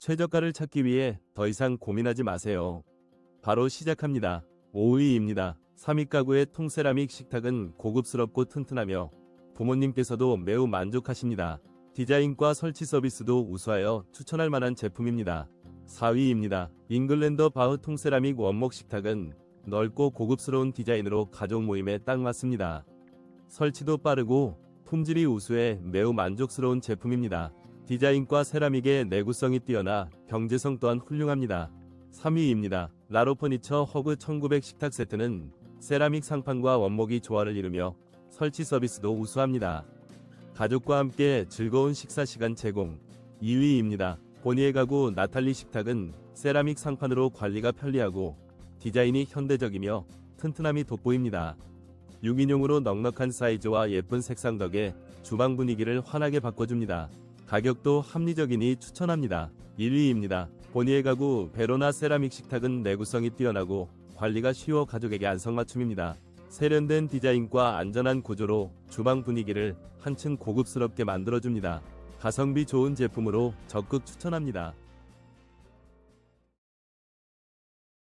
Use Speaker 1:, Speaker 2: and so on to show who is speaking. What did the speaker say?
Speaker 1: 최저가를 찾기 위해 더 이상 고민하지 마세요. 바로 시작합니다. 5위입니다. 3위 가구의 통세라믹 식탁은 고급스럽고 튼튼하며 부모님께서도 매우 만족하십니다. 디자인과 설치 서비스도 우수하여 추천할 만한 제품입니다. 4위입니다. 잉글랜더 바흐 통세라믹 원목 식탁은 넓고 고급스러운 디자인으로 가족 모임에 딱 맞습니다. 설치도 빠르고 품질이 우수해 매우 만족스러운 제품입니다. 디자인과 세라믹의 내구성이 뛰어나 경제성 또한 훌륭합니다. 3위입니다. 라로 퍼니처 허그 1900 식탁 세트는 세라믹 상판과 원목이 조화를 이루며 설치 서비스도 우수합니다. 가족과 함께 즐거운 식사 시간 제공. 2위입니다. 보니의 가구 나탈리 식탁은 세라믹 상판으로 관리가 편리하고 디자인이 현대적이며 튼튼함이 돋보입니다. 6인용으로 넉넉한 사이즈와 예쁜 색상 덕에 주방 분위기를 환하게 바꿔줍니다. 가격도 합리적이니 추천합니다. 1위입니다. 보니의 가구 베로나 세라믹 식탁은 내구성이 뛰어나고 관리가 쉬워 가족에게 안성맞춤입니다. 세련된 디자인과 안전한 구조로 주방 분위기를 한층 고급스럽게 만들어줍니다. 가성비 좋은 제품으로 적극 추천합니다.